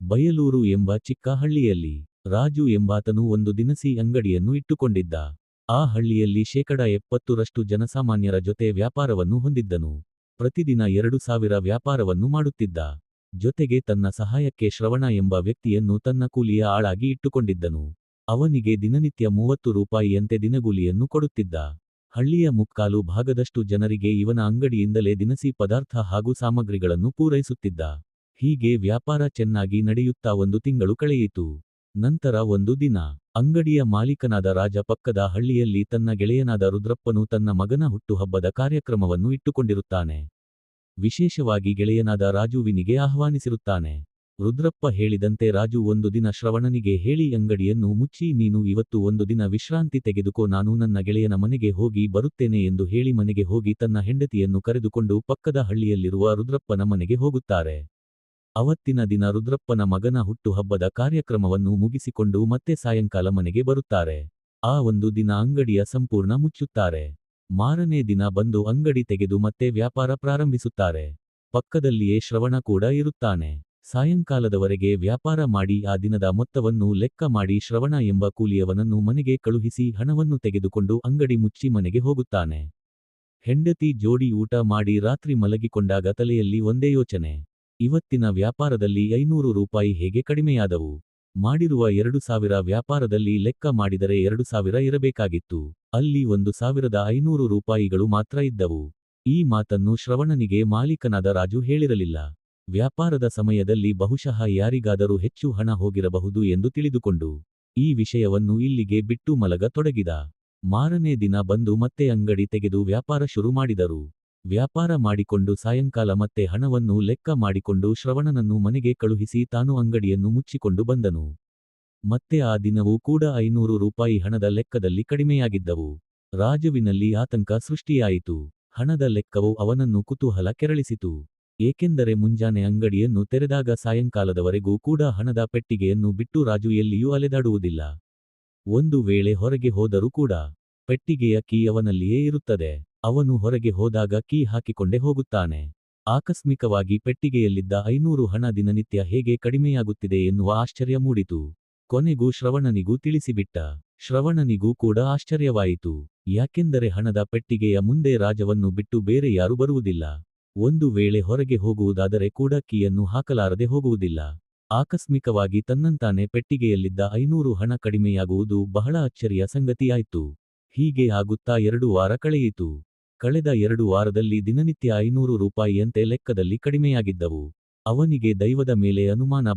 ಬಯಲೂರು ಎಂಬ ಚಿಕ್ಕ ಹಳ್ಳಿಯಲ್ಲಿ ರಾಜು ಎಂಬಾತನು ಒಂದು ದಿನಸಿ ಅಂಗಡಿಯನ್ನು ಇಟ್ಟುಕೊಂಡಿದ್ದ. ಆ ಹಳ್ಳಿಯಲ್ಲಿ ಶೇಕಡ ಎಪ್ಪತ್ತರಷ್ಟು ಜನಸಾಮಾನ್ಯರ ಜೊತೆ ವ್ಯಾಪಾರವನ್ನು ಹೊಂದಿದ್ದನು. ಪ್ರತಿದಿನ ಎರಡು ಸಾವಿರ ವ್ಯಾಪಾರವನ್ನು ಮಾಡುತ್ತಿದ್ದ. ಜೊತೆಗೆ ತನ್ನ ಸಹಾಯಕ್ಕೆ ಶ್ರವಣ ಎಂಬ ವ್ಯಕ್ತಿಯನ್ನು ತನ್ನ ಕೂಲಿಯ ಆಳಾಗಿ ಇಟ್ಟುಕೊಂಡಿದ್ದನು. ಅವನಿಗೆ ದಿನನಿತ್ಯ ಮೂವತ್ತು ರೂಪಾಯಿಯಂತೆ ದಿನಗೂಲಿಯನ್ನು ಕೊಡುತ್ತಿದ್ದ. ಹಳ್ಳಿಯ ಮುಕ್ಕಾಲು ಭಾಗದಷ್ಟು ಜನರಿಗೆ ಇವನ ಅಂಗಡಿಯಿಂದಲೇ ದಿನಸಿ ಪದಾರ್ಥ ಹಾಗೂ ಸಾಮಗ್ರಿಗಳನ್ನು ಪೂರೈಸುತ್ತಿದ್ದ. ಹೀಗೆ ವ್ಯಾಪಾರ ಚೆನ್ನಾಗಿ ನಡೆಯುತ್ತಾ ಒಂದು ತಿಂಗಳು ಕಳೆಯಿತು. ನಂತರ ಒಂದು ದಿನ, ಅಂಗಡಿಯ ಮಾಲೀಕನಾದ ರಾಜ ಪಕ್ಕದ ಹಳ್ಳಿಯಲ್ಲಿ ತನ್ನ ಗೆಳೆಯನಾದ ರುದ್ರಪ್ಪನು ತನ್ನ ಮಗನ ಹುಟ್ಟುಹಬ್ಬದ ಕಾರ್ಯಕ್ರಮವನ್ನು ಇಟ್ಟುಕೊಂಡಿರುತ್ತಾನೆ. ವಿಶೇಷವಾಗಿ ಗೆಳೆಯನಾದ ರಾಜುವಿನಿಗೆ ಆಹ್ವಾನಿಸಿರುತ್ತಾನೆ. ರುದ್ರಪ್ಪ ಹೇಳಿದಂತೆ ರಾಜು ಒಂದು ದಿನ ಶ್ರವಣನಿಗೆ ಹೇಳಿ ಅಂಗಡಿಯನ್ನು ಮುಚ್ಚಿ, ನೀನು ಇವತ್ತು ಒಂದು ದಿನ ವಿಶ್ರಾಂತಿ ತೆಗೆದುಕೋ, ನಾನು ನನ್ನ ಗೆಳೆಯನ ಮನೆಗೆ ಹೋಗಿ ಬರುತ್ತೇನೆ ಎಂದು ಹೇಳಿ ಮನೆಗೆ ಹೋಗಿ ತನ್ನ ಹೆಂಡತಿಯನ್ನು ಕರೆದುಕೊಂಡು ಪಕ್ಕದ ಹಳ್ಳಿಯಲ್ಲಿರುವ ರುದ್ರಪ್ಪನ ಮನೆಗೆ ಹೋಗುತ್ತಾರೆ. ಅವತ್ತಿನ ದಿನ ರುದ್ರಪ್ಪನ ಮಗನ ಹುಟ್ಟುಹಬ್ಬದ ಕಾರ್ಯಕ್ರಮವನ್ನು ಮುಗಿಸಿಕೊಂಡು ಮತ್ತೆ ಸಾಯಂಕಾಲ ಮನೆಗೆ ಬರುತ್ತಾರೆ. ಆ ಒಂದು ದಿನ ಅಂಗಡಿಯ ಸಂಪೂರ್ಣ ಮುಚ್ಚುತ್ತಾರೆ. ಮಾರನೇ ದಿನ ಬಂದು ಅಂಗಡಿ ತೆಗೆದು ಮತ್ತೆ ವ್ಯಾಪಾರ ಪ್ರಾರಂಭಿಸುತ್ತಾರೆ. ಪಕ್ಕದಲ್ಲಿಯೇ ಶ್ರವಣ ಕೂಡ ಇರುತ್ತಾನೆ. ಸಾಯಂಕಾಲದವರೆಗೆ ವ್ಯಾಪಾರ ಮಾಡಿ ಆ ದಿನದ ಮೊತ್ತವನ್ನು ಲೆಕ್ಕ ಮಾಡಿ ಶ್ರವಣ ಎಂಬ ಕೂಲಿಯವನನ್ನು ಮನೆಗೆ ಕಳುಹಿಸಿ ಹಣವನ್ನು ತೆಗೆದುಕೊಂಡು ಅಂಗಡಿ ಮುಚ್ಚಿ ಮನೆಗೆ ಹೋಗುತ್ತಾನೆ. ಹೆಂಡತಿ ಜೋಡಿ ಊಟ ಮಾಡಿ ರಾತ್ರಿ ಮಲಗಿಕೊಂಡಾಗ ತಲೆಯಲ್ಲಿ ಒಂದೇ ಯೋಚನೆ. ಇವತ್ತಿನ ವ್ಯಾಪಾರದಲ್ಲಿ ಐನೂರು ರೂಪಾಯಿ ಹೇಗೆ ಕಡಿಮೆಯಾದವು? ಮಾಡಿರುವ ಎರಡು ಸಾವಿರ ವ್ಯಾಪಾರದಲ್ಲಿ ಲೆಕ್ಕ ಮಾಡಿದರೆ ಎರಡು ಸಾವಿರ ಇರಬೇಕಾಗಿತ್ತು. ಅಲ್ಲಿ ಒಂದು ಸಾವಿರದ ಐನೂರು ರೂಪಾಯಿಗಳು ಮಾತ್ರ ಇದ್ದವು. ಈ ಮಾತನ್ನು ಶ್ರವಣನಿಗೆ ಮಾಲೀಕನಾದ ರಾಜು ಹೇಳಿರಲಿಲ್ಲ. ವ್ಯಾಪಾರದ ಸಮಯದಲ್ಲಿ ಬಹುಶಃ ಯಾರಿಗಾದರೂ ಹೆಚ್ಚು ಹಣ ಹೋಗಿರಬಹುದು ಎಂದು ತಿಳಿದುಕೊಂಡು, ಈ ವಿಷಯವನ್ನು ಇಲ್ಲಿಗೆ ಬಿಟ್ಟು ಮಲಗ ತೊಡಗಿದ ಮಾರನೇ ದಿನ ಬಂದು ಮತ್ತೆ ಅಂಗಡಿ ತೆಗೆದು ವ್ಯಾಪಾರ ಶುರು ಮಾಡಿದರು. ವ್ಯಾಪಾರ ಮಾಡಿಕೊಂಡು ಸಾಯಂಕಾಲ ಮತ್ತೆ ಹಣವನ್ನು ಲೆಕ್ಕ ಮಾಡಿಕೊಂಡು ಶ್ರವಣನನ್ನು ಮನೆಗೆ ಕಳುಹಿಸಿ ತಾನು ಅಂಗಡಿಯನ್ನು ಮುಚ್ಚಿಕೊಂಡು ಬಂದನು. ಮತ್ತೆ ಆ ದಿನವೂ ಕೂಡ ಐನೂರು ರೂಪಾಯಿ ಹಣದ ಲೆಕ್ಕದಲ್ಲಿ ಕಡಿಮೆಯಾಗಿದ್ದವು. ರಾಜುವಿನಲ್ಲಿ ಆತಂಕ ಸೃಷ್ಟಿಯಾಯಿತು. ಹಣದ ಲೆಕ್ಕವು ಅವನನ್ನು ಕುತೂಹಲ ಕೆರಳಿಸಿತು. ಏಕೆಂದರೆ ಮುಂಜಾನೆ ಅಂಗಡಿಯನ್ನು ತೆರೆದಾಗ ಸಾಯಂಕಾಲದವರೆಗೂ ಕೂಡ ಹಣದ ಪೆಟ್ಟಿಗೆಯನ್ನು ಬಿಟ್ಟು ರಾಜು ಎಲ್ಲಿಯೂ ಅಲೆದಾಡುವುದಿಲ್ಲ. ಒಂದು ವೇಳೆ ಹೊರಗೆ ಹೋದರೂ ಕೂಡ ಪೆಟ್ಟಿಗೆಯ ಕೀ ಅವನಲ್ಲಿಯೇ ಇರುತ್ತದೆ. ಅವನು ಹೊರಗೆ ಹೋದಾಗ ಕೀ ಹಾಕಿಕೊಂಡೇ ಹೋಗುತ್ತಾನೆ. ಆಕಸ್ಮಿಕವಾಗಿ ಪೆಟ್ಟಿಗೆಯಲ್ಲಿದ್ದ ಐನೂರು ಹಣ ದಿನನಿತ್ಯ ಹೇಗೆ ಕಡಿಮೆಯಾಗುತ್ತಿದೆ ಎನ್ನುವ ಆಶ್ಚರ್ಯ ಮೂಡಿತು. ಕೊನೆಗೂ ಶ್ರವಣನಿಗೂ ತಿಳಿಸಿಬಿಟ್ಟ. ಶ್ರವಣನಿಗೂ ಕೂಡ ಆಶ್ಚರ್ಯವಾಯಿತು. ಯಾಕೆಂದರೆ ಹಣದ ಪೆಟ್ಟಿಗೆಯ ಮುಂದೆ ರಾಜವನ್ನು ಬಿಟ್ಟು ಬೇರೆ ಯಾರು ಬರುವುದಿಲ್ಲ. ಒಂದು ವೇಳೆ ಹೊರಗೆ ಹೋಗುವುದಾದರೆ ಕೂಡ ಕೀಯನ್ನು ಹಾಕಲಾರದೆ ಹೋಗುವುದಿಲ್ಲ. ಆಕಸ್ಮಿಕವಾಗಿ ತನ್ನಂತಾನೆ ಪೆಟ್ಟಿಗೆಯಲ್ಲಿದ್ದ ಐನೂರು ಹಣ ಕಡಿಮೆಯಾಗುವುದು ಬಹಳ ಅಚ್ಚರಿಯ ಸಂಗತಿಯಾಯಿತು. ಹೀಗೆ ಆಗುತ್ತಾ ಎರಡು ವಾರ ಕಳೆಯಿತು. ಕಳೆದ ಎರಡು ವಾರದಲ್ಲಿ ದಿನನಿತ್ಯ ಐನೂರು ರೂಪಾಯಿಯಂತೆ ಲೆಕ್ಕದಲ್ಲಿ ಕಡಿಮೆಯಾಗಿದ್ದವು. ಅವನಿಗೆ ದೈವದ ಮೇಲೆ ಅನುಮಾನ